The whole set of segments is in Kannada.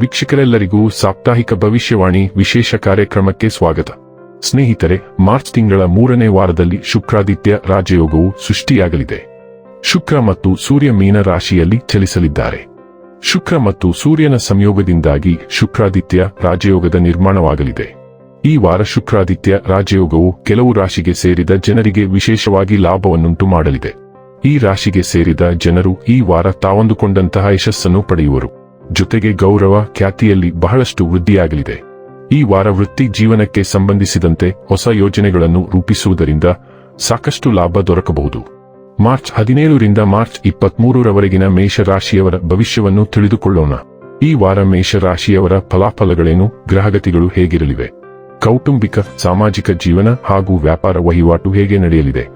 ವೀಕ್ಷಕರೆಲ್ಲರಿಗೂ ಸಾಪ್ತಾಹಿಕ ಭವಿಷ್ಯವಾಣಿ ವಿಶೇಷ ಕಾರ್ಯಕ್ರಮಕ್ಕೆ ಸ್ವಾಗತ. ಸ್ನೇಹಿತರೆ, ಮಾರ್ಚ್ ತಿಂಗಳ ಮೂರನೇ ವಾರದಲ್ಲಿ ಶುಕ್ರಾದಿತ್ಯ ರಾಜಯೋಗವು ಸೃಷ್ಟಿಯಾಗಲಿದೆ. ಶುಕ್ರ ಮತ್ತು ಸೂರ್ಯ ಮೀನ ರಾಶಿಯಲ್ಲಿ ಚಲಿಸಲಿದ್ದಾರೆ. ಶುಕ್ರ ಮತ್ತು ಸೂರ್ಯನ ಸಂಯೋಗದಿಂದಾಗಿ ಶುಕ್ರಾದಿತ್ಯ ರಾಜಯೋಗದ ನಿರ್ಮಾಣವಾಗಲಿದೆ. ಈ ವಾರ ಶುಕ್ರಾದಿತ್ಯ ರಾಜಯೋಗವು ಕೆಲವು ರಾಶಿಗೆ ಸೇರಿದ ಜನರಿಗೆ ವಿಶೇಷವಾಗಿ ಲಾಭವನ್ನುಂಟು ಮಾಡಲಿದೆ ಈ ರಾಶಿಗೆ ಸೇರಿದ ಜನರು ಈ ವಾರ ತಾವಂದುಕೊಂಡಂತಹ ಯಶಸ್ಸನ್ನು ಪಡೆಯುವರು. ಜೊತೆಗೆ ಗೌರವ ಖ್ಯಾತಿಯಲ್ಲಿ ಬಹಳಷ್ಟು ವೃದ್ಧಿಯಾಗಲಿದೆ. ಈ ವಾರ ವೃತ್ತಿ ಜೀವನಕ್ಕೆ ಸಂಬಂಧಿಸಿದಂತೆ ಹೊಸ ಯೋಜನೆಗಳನ್ನು ರೂಪಿಸುವುದರಿಂದ ಸಾಕಷ್ಟು ಲಾಭ ದೊರಕಬಹುದು. ಮಾರ್ಚ್ ಹದಿನೇಳರಿಂದ ಮಾರ್ಚ್ ಇಪ್ಪತ್ಮೂರರವರೆಗಿನ ಮೇಷರಾಶಿಯವರ ಭವಿಷ್ಯವನ್ನು ತಿಳಿದುಕೊಳ್ಳೋಣ. ಈ ವಾರ ಮೇಷರಾಶಿಯವರ ಫಲಾಫಲಗಳೇನು, ಗ್ರಹಗತಿಗಳು ಹೇಗಿರಲಿವೆ? ಕೌಟುಂಬಿಕ, ಸಾಮಾಜಿಕ ಜೀವನ ಹಾಗೂ ವ್ಯಾಪಾರ ವಹಿವಾಟು ಹೇಗೆ ನಡೆಯಲಿದೆ?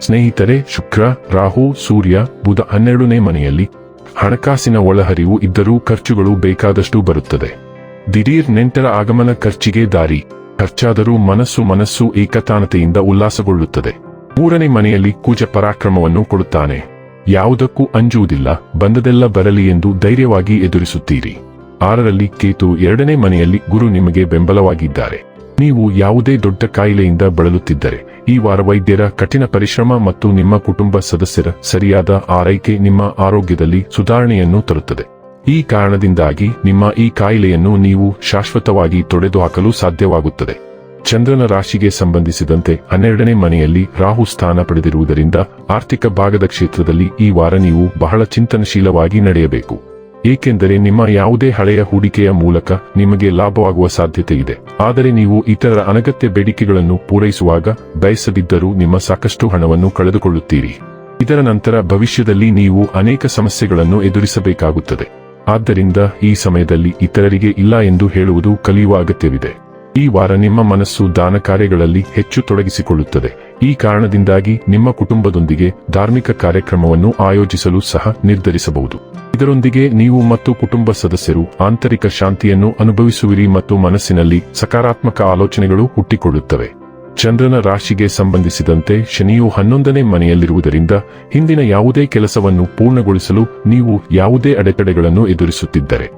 ಸ್ನೇಹಿತರೆ, ಶುಕ್ರ, ರಾಹು, ಸೂರ್ಯ, ಬುಧ ಹನ್ನೆರಡನೇ ಮನೆಯಲ್ಲಿ ಹಣಕಾಸಿನ ಒಳಹರಿವು ಇದ್ದರೂ ಖರ್ಚುಗಳು ಬೇಕಾದಷ್ಟು ಬರುತ್ತದೆ. ದಿಢೀರ್ ನೆಂಟರ ಆಗಮನ ಖರ್ಚಿಗೆ ದಾರಿ. ಖರ್ಚಾದರೂ ಮನಸ್ಸು ಮನಸ್ಸು ಏಕತಾನತೆಯಿಂದ ಉಲ್ಲಾಸಗೊಳ್ಳುತ್ತದೆ. ಮೂರನೇ ಮನೆಯಲ್ಲಿ ಕೂಜ ಪರಾಕ್ರಮವನ್ನು ಕೊಡುತ್ತಾನೆ. ಯಾವುದಕ್ಕೂ ಅಂಜುವುದಿಲ್ಲ, ಬಂದದೆಲ್ಲ ಬರಲಿ ಎಂದು ಧೈರ್ಯವಾಗಿ ಎದುರಿಸುತ್ತೀರಿ. ಆರರಲ್ಲಿ ಕೇತು ಎರಡನೇ ಮನೆಯಲ್ಲಿ ಗುರು ನಿಮಗೆ ಬೆಂಬಲವಾಗಿದ್ದಾರೆ. ನೀವು ಯಾವುದೇ ದೊಡ್ಡ ಕಾಯಿಲೆಯಿಂದ ಬಳಲುತ್ತಿದ್ದರೆ ಈ ವಾರ ವೈದ್ಯರ ಕಠಿಣ ಪರಿಶ್ರಮ ಮತ್ತು ನಿಮ್ಮ ಕುಟುಂಬ ಸದಸ್ಯರ ಸರಿಯಾದ ಆರೈಕೆ ನಿಮ್ಮ ಆರೋಗ್ಯದಲ್ಲಿ ಸುಧಾರಣೆಯನ್ನು ತರುತ್ತದೆ. ಈ ಕಾರಣದಿಂದಾಗಿ ನಿಮ್ಮ ಈ ಕಾಯಿಲೆಯನ್ನು ನೀವು ಶಾಶ್ವತವಾಗಿ ತೊಡೆದುಹಾಕಲು ಸಾಧ್ಯವಾಗುತ್ತದೆ. ಚಂದ್ರನ ರಾಶಿಗೆ ಸಂಬಂಧಿಸಿದಂತೆ ಹನ್ನೆರಡನೇ ಮನೆಯಲ್ಲಿ ರಾಹು ಸ್ಥಾನ ಪಡೆದಿರುವುದರಿಂದ ಆರ್ಥಿಕ ಭಾಗದ ಕ್ಷೇತ್ರದಲ್ಲಿ ಈ ವಾರ ನೀವು ಬಹಳ ಚಿಂತನಶೀಲವಾಗಿ ನಡೆಯಬೇಕು. ಏಕೆಂದರೆ ನಿಮ್ಮ ಯಾವುದೇ ಹಳೆಯ ಹೂಡಿಕೆಯ ಮೂಲಕ ನಿಮಗೆ ಲಾಭವಾಗುವ ಸಾಧ್ಯತೆ ಇದೆ ಆದರೆ ನೀವು ಇತರರ ಅನಗತ್ಯ ಬೇಡಿಕೆಗಳನ್ನು ಪೂರೈಸುವಾಗ ಬಯಸದಿದ್ದರೂ ನಿಮ್ಮ ಸಾಕಷ್ಟು ಹಣವನ್ನು ಕಳೆದುಕೊಳ್ಳುತ್ತೀರಿ. ಇದರ ನಂತರ ಭವಿಷ್ಯದಲ್ಲಿ ನೀವು ಅನೇಕ ಸಮಸ್ಯೆಗಳನ್ನು ಎದುರಿಸಬೇಕಾಗುತ್ತದೆ. ಆದ್ದರಿಂದ ಈ ಸಮಯದಲ್ಲಿ ಇತರರಿಗೆ ಇಲ್ಲ ಎಂದು ಹೇಳುವುದು ಕಲಿಯುವ ಅಗತ್ಯವಿದೆ. ಈ ವಾರ ನಿಮ್ಮ ಮನಸ್ಸು ದಾನ ಕಾರ್ಯಗಳಲ್ಲಿ ಹೆಚ್ಚು ತೊಡಗಿಸಿಕೊಳ್ಳುತ್ತದೆ. ಈ ಕಾರಣದಿಂದಾಗಿ ನಿಮ್ಮ ಕುಟುಂಬದೊಂದಿಗೆ ಧಾರ್ಮಿಕ ಕಾರ್ಯಕ್ರಮವನ್ನು ಆಯೋಜಿಸಲು ಸಹ ನಿರ್ಧರಿಸಬಹುದು. ಇದರೊಂದಿಗೆ ನೀವು ಮತ್ತು ಕುಟುಂಬ ಸದಸ್ಯರು ಆಂತರಿಕ ಶಾಂತಿಯನ್ನು ಅನುಭವಿಸುವಿರಿ ಮತ್ತು ಮನಸ್ಸಿನಲ್ಲಿ ಸಕಾರಾತ್ಮಕ ಆಲೋಚನೆಗಳು ಹುಟ್ಟಿಕೊಳ್ಳುತ್ತವೆ. ಚಂದ್ರನ ರಾಶಿಗೆ ಸಂಬಂಧಿಸಿದಂತೆ ಶನಿಯು ಹನ್ನೊಂದನೇ ಮನೆಯಲ್ಲಿರುವುದರಿಂದ ಹಿಂದಿನ ಯಾವುದೇ ಕೆಲಸವನ್ನು ಪೂರ್ಣಗೊಳಿಸಲು ನೀವು ಯಾವುದೇ ಅಡೆತಡೆಗಳನ್ನು ಎದುರಿಸುತ್ತಿದ್ದರೆ.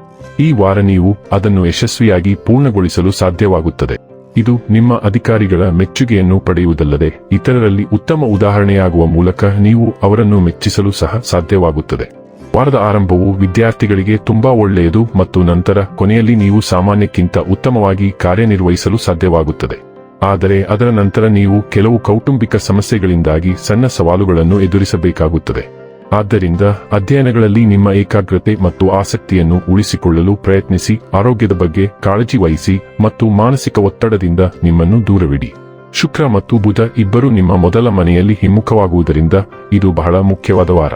ಈ ವಾರ ನೀವು ಅದನ್ನು ಯಶಸ್ವಿಯಾಗಿ ಪೂರ್ಣಗೊಳಿಸಲು ಸಾಧ್ಯವಾಗುತ್ತದೆ. ಇದು ನಿಮ್ಮ ಅಧಿಕಾರಿಗಳ ಮೆಚ್ಚುಗೆಯನ್ನು ಪಡೆಯುವುದಲ್ಲದೆ ಇತರರಲ್ಲಿ ಉತ್ತಮ ಉದಾಹರಣೆಯಾಗುವ ಮೂಲಕ ನೀವು ಅವರನ್ನು ಮೆಚ್ಚಿಸಲು ಸಹ ಸಾಧ್ಯವಾಗುತ್ತದೆ. ವಾರದ ಆರಂಭವು ವಿದ್ಯಾರ್ಥಿಗಳಿಗೆ ತುಂಬಾ ಒಳ್ಳೆಯದು ಮತ್ತು ನಂತರ ಕೊನೆಯಲ್ಲಿ ನೀವು ಸಾಮಾನ್ಯಕ್ಕಿಂತ ಉತ್ತಮವಾಗಿ ಕಾರ್ಯನಿರ್ವಹಿಸಲು ಸಾಧ್ಯವಾಗುತ್ತದೆ. ಆದರೆ ಅದರ ನಂತರ ನೀವು ಕೆಲವು ಕೌಟುಂಬಿಕ ಸಮಸ್ಯೆಗಳಿಂದಾಗಿ ಸಣ್ಣ ಸವಾಲುಗಳನ್ನು ಎದುರಿಸಬೇಕಾಗುತ್ತದೆ. ಆದ್ದರಿಂದ ಅಧ್ಯಯನಗಳಲ್ಲಿ ನಿಮ್ಮ ಏಕಾಗ್ರತೆ ಮತ್ತು ಆಸಕ್ತಿಯನ್ನು ಉಳಿಸಿಕೊಳ್ಳಲು ಪ್ರಯತ್ನಿಸಿ, ಆರೋಗ್ಯದ ಬಗ್ಗೆ ಕಾಳಜಿ ವಹಿಸಿ ಮತ್ತು ಮಾನಸಿಕ ಒತ್ತಡದಿಂದ ನಿಮ್ಮನ್ನು ದೂರವಿಡಿ. ಶುಕ್ರ ಮತ್ತು ಬುಧ ಇಬ್ಬರು ನಿಮ್ಮ ಮೊದಲ ಮನೆಯಲ್ಲಿ ಹಿಮ್ಮುಖವಾಗುವುದರಿಂದ ಇದು ಬಹಳ ಮುಖ್ಯವಾದ ವಾರ.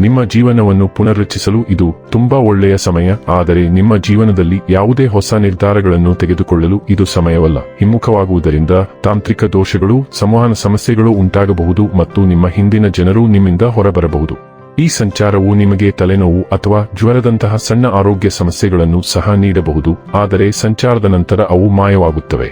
ನಿಮ್ಮ ಜೀವನವನ್ನು ಪುನರ್ರಚಿಸಲು ಇದು ತುಂಬಾ ಒಳ್ಳೆಯ ಸಮಯ, ಆದರೆ ನಿಮ್ಮ ಜೀವನದಲ್ಲಿ ಯಾವುದೇ ಹೊಸ ನಿರ್ಧಾರಗಳನ್ನು ತೆಗೆದುಕೊಳ್ಳಲು ಇದು ಸಮಯವಲ್ಲ. ಹಿಮ್ಮುಖವಾಗುವುದರಿಂದ ತಾಂತ್ರಿಕ ದೋಷಗಳು, ಸಂವಹನ ಸಮಸ್ಯೆಗಳು ಉಂಟಾಗಬಹುದು ಮತ್ತು ನಿಮ್ಮ ಹಿಂದಿನ ಜನರು ನಿಮ್ಮಿಂದ ಹೊರಬರಬಹುದು. ಈ ಸಂಚಾರವು ನಿಮಗೆ ತಲೆನೋವು ಅಥವಾ ಜ್ವರದಂತಹ ಸಣ್ಣ ಆರೋಗ್ಯ ಸಮಸ್ಯೆಗಳನ್ನು ಸಹ ನೀಡಬಹುದು, ಆದರೆ ಸಂಚಾರದ ನಂತರ ಅವು ಮಾಯವಾಗುತ್ತವೆ.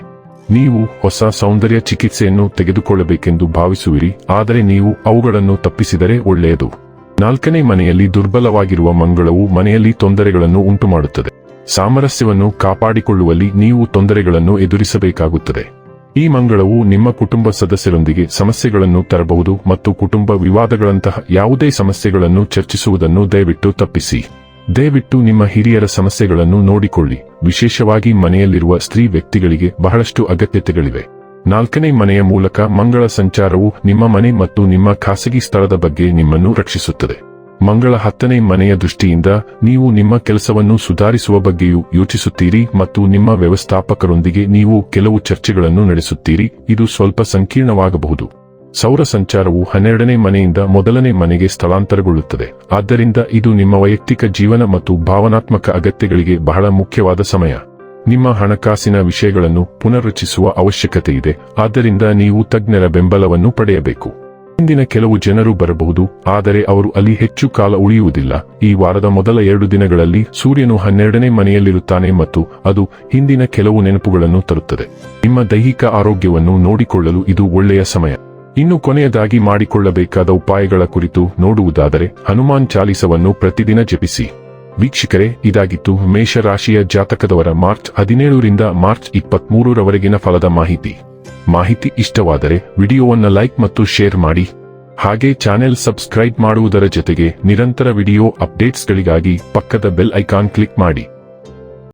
ನೀವು ಹೊಸ ಸೌಂದರ್ಯ ಚಿಕಿತ್ಸೆಯನ್ನು ತೆಗೆದುಕೊಳ್ಳಬೇಕೆಂದು ಭಾವಿಸುವಿರಿ, ಆದರೆ ನೀವು ಅವುಗಳನ್ನು ತಪ್ಪಿಸಿದರೆ ಒಳ್ಳೆಯದು. ನಾಲ್ಕನೇ ಮನೆಯಲ್ಲಿ ದುರ್ಬಲವಾಗಿರುವ ಮಂಗಳವು ಮನೆಯಲ್ಲಿ ತೊಂದರೆಗಳನ್ನು ಉಂಟುಮಾಡುತ್ತದೆ. ಸಾಮರಸ್ಯವನ್ನು ಕಾಪಾಡಿಕೊಳ್ಳುವಲ್ಲಿ ನೀವು ತೊಂದರೆಗಳನ್ನು ಎದುರಿಸಬೇಕಾಗುತ್ತದೆ. ಈ ಮಂಗಳವು ನಿಮ್ಮ ಕುಟುಂಬ ಸದಸ್ಯರೊಂದಿಗೆ ಸಮಸ್ಯೆಗಳನ್ನು ತರಬಹುದು ಮತ್ತು ಕುಟುಂಬ ವಿವಾದಗಳಂತಹ ಯಾವುದೇ ಸಮಸ್ಯೆಗಳನ್ನು ಚರ್ಚಿಸುವುದನ್ನು ದಯವಿಟ್ಟು ತಪ್ಪಿಸಿ. ದಯವಿಟ್ಟು ನಿಮ್ಮ ಹಿರಿಯರ ಸಮಸ್ಯೆಗಳನ್ನು ನೋಡಿಕೊಳ್ಳಿ. ವಿಶೇಷವಾಗಿ ಮನೆಯಲ್ಲಿರುವ ಸ್ತ್ರೀ ವ್ಯಕ್ತಿಗಳಿಗೆ ಬಹಳಷ್ಟು ಅಗತ್ಯತೆಗಳಿವೆ. ನಾಲ್ಕನೇ ಮನೆಯ ಮೂಲಕ ಮಂಗಳ ಸಂಚಾರವು ನಿಮ್ಮ ಮನೆ ಮತ್ತು ನಿಮ್ಮ ಖಾಸಗಿ ಸ್ಥಳದ ಬಗ್ಗೆ ನಿಮ್ಮನ್ನು ರಕ್ಷಿಸುತ್ತದೆ. ಮಂಗಳ ಹತ್ತನೇ ಮನೆಯ ದೃಷ್ಟಿಯಿಂದ ನೀವು ನಿಮ್ಮ ಕೆಲಸವನ್ನು ಸುಧಾರಿಸುವ ಬಗ್ಗೆಯೂ ಯೋಚಿಸುತ್ತೀರಿ ಮತ್ತು ನಿಮ್ಮ ವ್ಯವಸ್ಥಾಪಕರೊಂದಿಗೆ ನೀವು ಕೆಲವು ಚರ್ಚೆಗಳನ್ನು ನಡೆಸುತ್ತೀರಿ. ಇದು ಸ್ವಲ್ಪ ಸಂಕೀರ್ಣವಾಗಬಹುದು. ಸೌರ ಸಂಚಾರವು ಹನ್ನೆರಡನೇ ಮನೆಯಿಂದ ಮೊದಲನೇ ಮನೆಗೆ ಸ್ಥಳಾಂತರಗೊಳ್ಳುತ್ತದೆ. ಆದ್ದರಿಂದ ಇದು ನಿಮ್ಮ ವೈಯಕ್ತಿಕ ಜೀವನ ಮತ್ತು ಭಾವನಾತ್ಮಕ ಅಗತ್ಯಗಳಿಗೆ ಬಹಳ ಮುಖ್ಯವಾದ ಸಮಯ. ನಿಮ್ಮ ಹಣಕಾಸಿನ ವಿಷಯಗಳನ್ನು ಪುನರ್ರಚಿಸುವ ಅವಶ್ಯಕತೆ ಇದೆ ಆದ್ದರಿಂದ ನೀವು ತಜ್ಞರ ಬೆಂಬಲವನ್ನು ಪಡೆಯಬೇಕು. ಹಿಂದಿನ ಕೆಲವು ಜನರು ಬರಬಹುದು, ಆದರೆ ಅವರು ಅಲ್ಲಿ ಹೆಚ್ಚು ಕಾಲ ಉಳಿಯುವುದಿಲ್ಲ. ಈ ವಾರದ ಮೊದಲ ಎರಡು ದಿನಗಳಲ್ಲಿ ಸೂರ್ಯನು ಹನ್ನೆರಡನೇ ಮನೆಯಲ್ಲಿರುತ್ತಾನೆ ಮತ್ತು ಅದು ಹಿಂದಿನ ಕೆಲವು ನೆನಪುಗಳನ್ನು ತರುತ್ತದೆ. ನಿಮ್ಮ ದೈಹಿಕ ಆರೋಗ್ಯವನ್ನು ನೋಡಿಕೊಳ್ಳಲು ಇದು ಒಳ್ಳೆಯ ಸಮಯ. ಇನ್ನು ಕೊನೆಯದಾಗಿ ಮಾಡಿಕೊಳ್ಳಬೇಕಾದ ಉಪಾಯಗಳ ಕುರಿತು ನೋಡುವುದಾದರೆ, ಹನುಮಾನ್ ಚಾಲಿಸವನ್ನು ಪ್ರತಿದಿನ ಜಪಿಸಿ. ವೀಕ್ಷಕರೇ, ಇದಾಗಿತ್ತು ಮೇಷರಾಶಿಯ ಜಾತಕದವರ ಮಾರ್ಚ್ ಹದಿನೇಳರಿಂದ ಮಾರ್ಚ್ ಇಪ್ಪತ್ಮೂರರವರೆಗಿನ ಫಲದ ಮಾಹಿತಿ. ಮಾಹಿತಿ ಇಷ್ಟವಾದರೆ ವಿಡಿಯೋವನ್ನು ಲೈಕ್ ಮತ್ತು ಶೇರ್ ಮಾಡಿ. ಹಾಗೆ ಚಾನೆಲ್ ಸಬ್ಸ್ಕ್ರೈಬ್ ಮಾಡುವುದರ ಜೊತೆಗೆ ನಿರಂತರ ವಿಡಿಯೋ ಅಪ್ಡೇಟ್ಸ್ಗಳಿಗಾಗಿ ಪಕ್ಕದ ಬೆಲ್ ಐಕಾನ್ ಕ್ಲಿಕ್ ಮಾಡಿ.